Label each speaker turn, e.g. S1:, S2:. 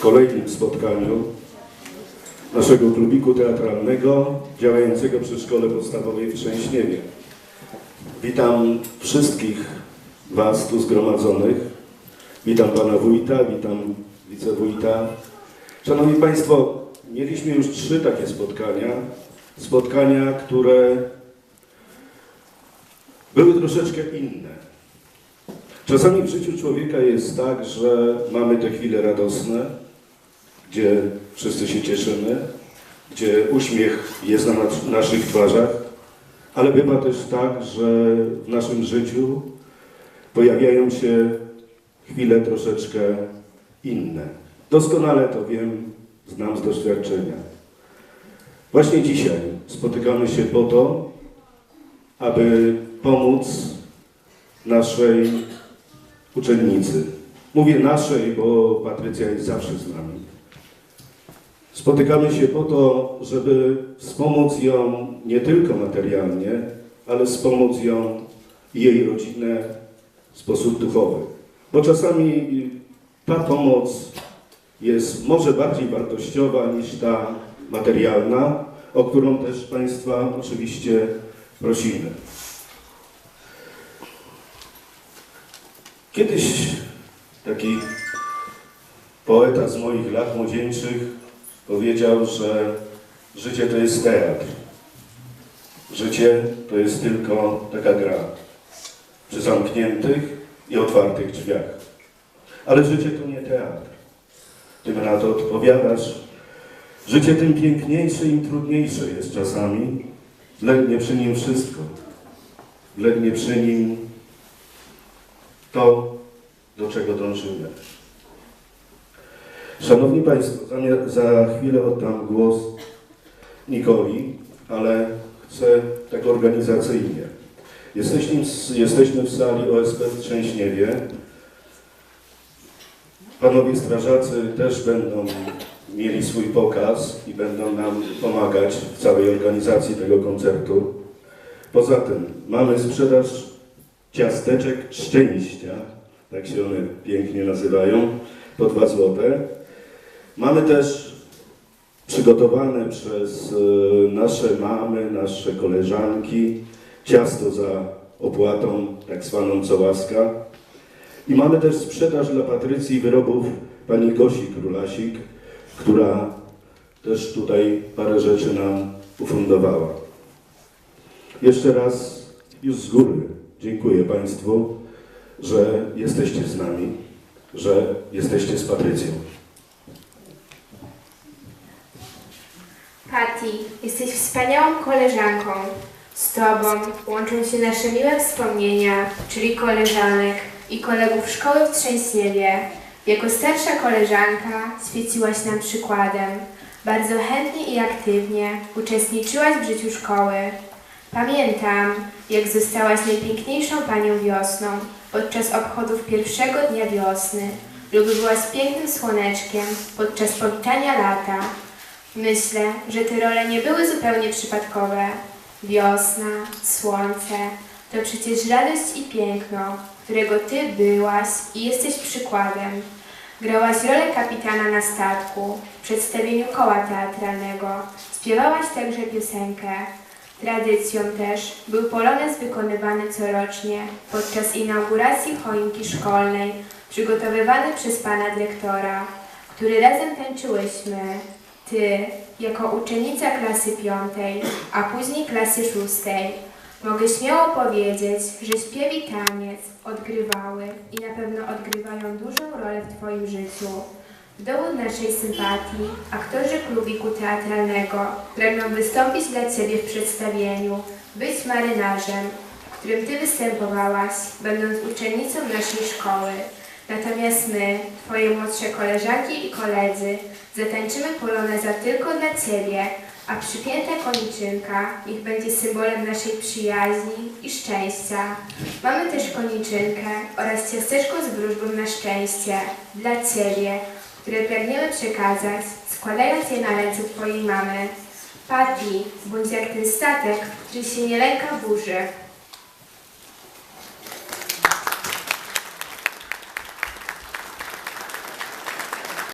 S1: kolejnym spotkaniu naszego klubiku teatralnego działającego przy Szkole Podstawowej w Trzęśniewie. Witam wszystkich Was tu zgromadzonych. Witam Pana Wójta, witam Wicewójta. Szanowni Państwo, mieliśmy już trzy takie spotkania. Spotkania, które były troszeczkę inne. Czasami w życiu człowieka jest tak, że mamy te chwile radosne, gdzie wszyscy się cieszymy, gdzie uśmiech jest na nas- naszych twarzach, ale bywa też tak, że w naszym życiu pojawiają się chwile troszeczkę inne. Doskonale to wiem, znam z doświadczenia. Właśnie dzisiaj spotykamy się po to, aby pomóc naszej uczennicy. Mówię naszej, bo Patrycja jest zawsze z nami. Spotykamy się po to, żeby wspomóc ją nie tylko materialnie, ale wspomóc ją i jej rodzinę w sposób duchowy. Bo czasami ta pomoc jest może bardziej wartościowa niż ta materialna, o którą też Państwa oczywiście prosimy. Kiedyś taki poeta z moich lat młodzieńczych powiedział, że życie to jest teatr. Życie to jest tylko taka gra przy zamkniętych i otwartych drzwiach. Ale życie to nie teatr. Ty na to odpowiadasz. Życie tym piękniejsze im trudniejsze jest czasami. Legnie przy nim wszystko. Legnie przy nim to, do czego dążymy. Szanowni Państwo, za chwilę oddam głos Nikoli, ale chcę tak organizacyjnie. Jesteśmy, jesteśmy w sali OSP w Trzęśniewie. Panowie strażacy też będą mieli swój pokaz i będą nam pomagać w całej organizacji tego koncertu. Poza tym mamy sprzedaż ciasteczek szczęścia, tak się one pięknie nazywają, po 2 złote. Mamy też przygotowane przez e, nasze mamy, nasze koleżanki ciasto za opłatą, tak zwaną cołaska. I mamy też sprzedaż dla Patrycji wyrobów pani Gosi Królasik, która też tutaj parę rzeczy nam ufundowała. Jeszcze raz już z góry dziękuję Państwu, że jesteście z nami, że jesteście z Patrycją.
S2: Patty, jesteś wspaniałą koleżanką. Z Tobą łączą się nasze miłe wspomnienia, czyli koleżanek i kolegów szkoły w Trzęsniewie. Jako starsza koleżanka świeciłaś nam przykładem. Bardzo chętnie i aktywnie uczestniczyłaś w życiu szkoły. Pamiętam, jak zostałaś najpiękniejszą panią wiosną podczas obchodów pierwszego dnia wiosny lub byłaś pięknym słoneczkiem podczas powitania lata. Myślę, że te role nie były zupełnie przypadkowe. Wiosna, słońce to przecież radość i piękno, którego ty byłaś i jesteś przykładem. Grałaś rolę kapitana na statku w przedstawieniu koła teatralnego. Śpiewałaś także piosenkę. Tradycją też był polonez wykonywany corocznie podczas inauguracji choinki szkolnej, przygotowywany przez pana dyrektora, który razem tańczyłyśmy. Ty, jako uczennica klasy piątej, a później klasy szóstej, mogę śmiało powiedzieć, że śpiew i taniec odgrywały i na pewno odgrywają dużą rolę w Twoim życiu. Dowód naszej sympatii aktorzy klubiku teatralnego pragną wystąpić dla Ciebie w przedstawieniu Być marynarzem, w którym Ty występowałaś, będąc uczennicą naszej szkoły. Natomiast my, Twoje młodsze koleżanki i koledzy, zatańczymy poloneza tylko dla Ciebie, a przypięta koniczynka niech będzie symbolem naszej przyjaźni i szczęścia. Mamy też koniczynkę oraz ciasteczko z wróżbą na szczęście dla Ciebie, które pragniemy przekazać, składając je na ręce Twojej mamy. Patty, bądź jak ten statek, który się nie lęka burzy.